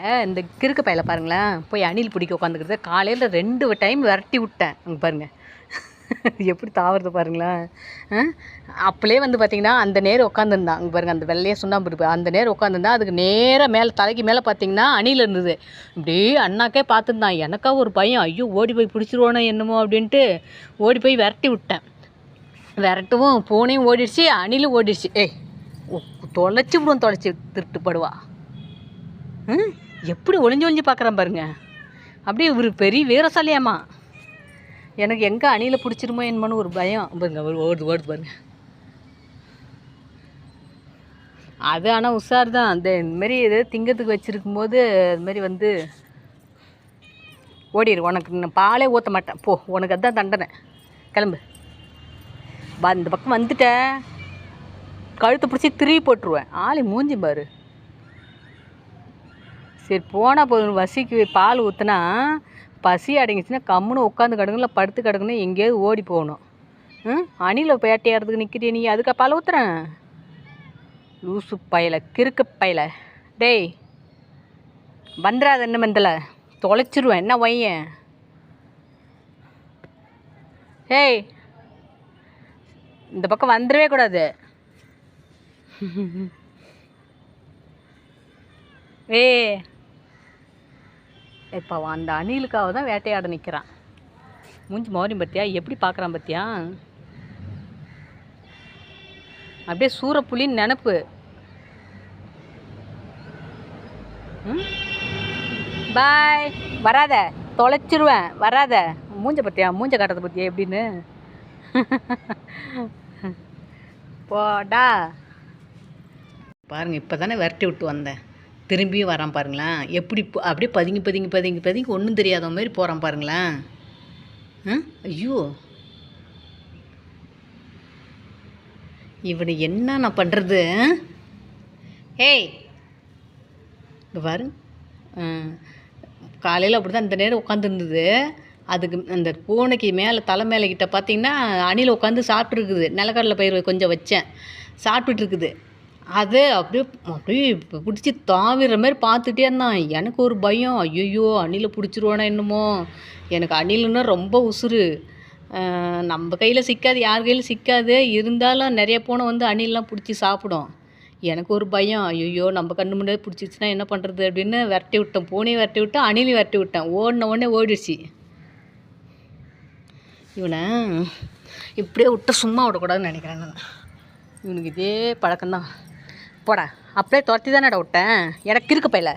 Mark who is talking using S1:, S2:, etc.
S1: இந்த கிறுக்கு பையில பாருங்களேன். போய் அணில் பிடிக்க உட்காந்துக்கிறது. காலையில் ரெண்டு டைம் விரட்டி விட்டேன். அங்கே பாருங்கள் எப்படி தாவறது பாருங்களேன். ஆ? வந்து பார்த்தீங்கன்னா அந்த நேரம் உட்காந்துருந்தான். அங்கே பாருங்க அந்த வெள்ளையே சுண்ணாம்பு இருக்கு அந்த நேரம் உட்காந்துருந்தா அதுக்கு நேராக மேலே தலைக்கு மேலே பார்த்தீங்கன்னா அணில் இருந்தது. இப்படியே அண்ணாக்கே பார்த்துருந்தான் எனக்கா ஒரு பையன் ஐயோ ஓடி போய் பிடிச்சிருவானோ என்னமோ அப்படின்ட்டு ஓடி போய் விரட்டி விட்டேன். விரட்டவும். பூனையும் ஓடிடுச்சு அணிலும் ஓடிடுச்சு. ஏய் தொலைச்சி விடுவோம் தொலைச்சி திருட்டுப்படுவா ம்? எப்படி ஒளிஞ்சு ஒளிஞ்சு பார்க்குறான் பாருங்க. அப்படியே ஒரு பெரிய வீரசாலியாம்மா எனக்கு எங்கே அணியில் பிடிச்சிருமோ என்னமோன்னு ஒரு பயம். பாருங்க ஒரு ஓடுது ஓடுது பாருங்க. அது ஆனால் உஷார் தான். அந்த இதுமாரி இது திங்கத்துக்கு வச்சுருக்கும் போது அதுமாரி வந்து ஓடிடு உனக்கு நான் பாலே ஊற்ற மாட்டேன். போ உனக்கு அதுதான் தண்டனை. கிளம்பு. வா இந்த பக்கம் வந்துட்டேன். கழுத்தை பிடிச்சி திருப்பி போட்டுருவேன். ஆளி மூஞ்சி பாரு. சரி போனால் போதும். வசிக்கு பால் ஊற்றுனா பசி அடங்கிச்சுன்னா கம்முன்னு உட்காந்து கிடக்குன்னு இல்லை படுத்து கிடக்குன்னு எங்கேயாவது ஓடி போகணும். ம்? அணில பேட்டையாடுறதுக்கு நிற்கிறிய நீ? அதுக்கா பால் ஊற்றுறேன் லூசு பயல கிறுக்கு பயல. டேய் வந்துடாது என்ன மந்தில் தொலைச்சிருவேன். என்ன வையன் ஏய் இந்த பக்கம் வந்துடவே கூடாது. ஏ இப்போ அந்த அணிலுக்காக தான் வேட்டையாட நிற்கிறான் மூஞ்சி மோரி பத்தியா? எப்படி பார்க்குறான் பத்தியா? அப்படியே சூரப்புலின்னு நினப்பு. பாய். வராத. தொலைச்சிருவேன். வராத. மூஞ்ச பற்றியா மூஞ்ச காட்டுறத பற்றியா எப்படின்னு? போடா. பாருங்க இப்போ தானே விரட்டி விட்டு வந்தேன். திரும்பியும் வரான் பாருங்களேன். எப்படி அப்படியே பதுங்கி பதுங்கி பதுங்கி பதுங்கி ஒன்றும் தெரியாத மாதிரி போகிறான் பாருங்களேன். ஆ? ஐயோ. இவனை என்ன நான் பண்ணுறது ஏய். இங்கே பாரு. காலையில் அப்படி தான் இந்த நேரம் உட்காந்துருந்தது அதுக்கு அந்த பூனைக்கு மேலே தலை மேலே கிட்ட பார்த்தீங்கன்னா அணில் உட்காந்து சாப்பிட்ருக்குது நிலக்கடலை பயிர் கொஞ்சம் வச்சேன். சாப்பிட்டுட்டு இருக்குது. அது அப்படியே அப்படியே பிடிச்சி தாவிடுற மாதிரி பார்த்துட்டே இருந்தான். எனக்கு ஒரு பயம். ஐயோ அணிலை பிடிச்சிருவானா என்னமோ. எனக்கு அணிலுன்னா ரொம்ப உசுரு நம்ம கையில் சிக்காது யார் கையில் சிக்காது. இருந்தாலும் நிறைய பூனை வந்து அணிலெலாம் பிடிச்சி சாப்பிடும். எனக்கு ஒரு பயம். ஐயோ நம்ம கண்ணு முன்னாடி பிடிச்சிச்சின்னா என்ன பண்ணுறது அப்படின்னு விரட்டி விட்டேன். பூனையும் விரட்டி விட்டேன் அணிலையும் விரட்டி விட்டேன். ஓடின உடனே ஓடிடுச்சு. இவனை இப்படியே விட்ட சும்மா விடக்கூடாதுன்னு நினைக்கிறேன் நான். இவனுக்கு இதே பழக்கம்தான். போடா. அப்படியே துரத்தி தானேடா விட்டேன். எனக்கு இருக்கு பையில.